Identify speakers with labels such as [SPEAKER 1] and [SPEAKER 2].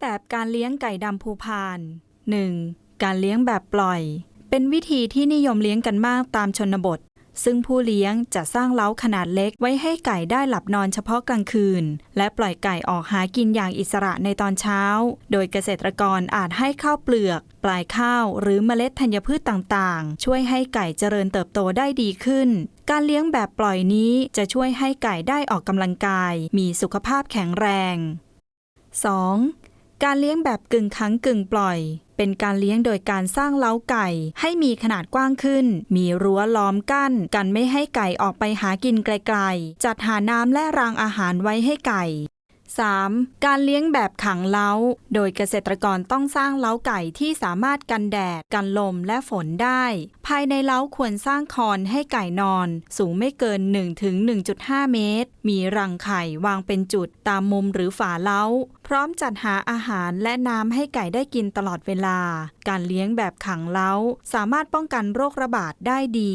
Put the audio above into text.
[SPEAKER 1] แบบการเลี้ยงไก่ดำภูพาน 1. การเลี้ยงแบบปล่อย เป็นวิธีที่นิยมเลี้ยงกันมากตามชนบท ซึ่งผู้เลี้ยงจะสร้างเล้าขนาดเล็กไว้ให้ไก่ได้หลับนอนเฉพาะกลางคืน และปล่อยไก่ออกหากินอย่างอิสระในตอนเช้า โดยเกษตรกรอาจให้ข้าวเปลือก ปลายข้าวหรือเมล็ดธัญพืชต่างๆ ช่วยให้ไก่เจริญเติบโตได้ดีขึ้นการเลี้ยงแบบปล่อยนี้จะช่วยให้ไก่ได้ออกกำลังกาย มีสุขภาพแข็งแรง 2. การเลี้ยงแบบกึ่งขังกึ่งปล่อย เป็นการเลี้ยงโดยการสร้างเล้าไก่ ให้มีขนาดกว้างขึ้น มีรั้วล้อมกั้น กันไม่ให้ไก่ออกไปหากินไกลๆ จัดหาน้ำและรางอาหารไว้ให้ไก่ 3. การเลี้ยงแบบขังเล้า โดยเกษตรกรต้องสร้างเล้าไก่ที่สามารถกันแดด กันลมและฝนได้ ภายในเล้าควรสร้างคอนให้ไก่นอน สูงไม่เกิน 1-1.5 เมตร มีรังไข่วางเป็นจุดตามมุมหรือฝาเล้า พร้อมจัดหาอาหารและน้ำให้ไก่ได้กินตลอดเวลา การเลี้ยงแบบขังเล้า สามารถป้องกันโรคระบาดได้ดี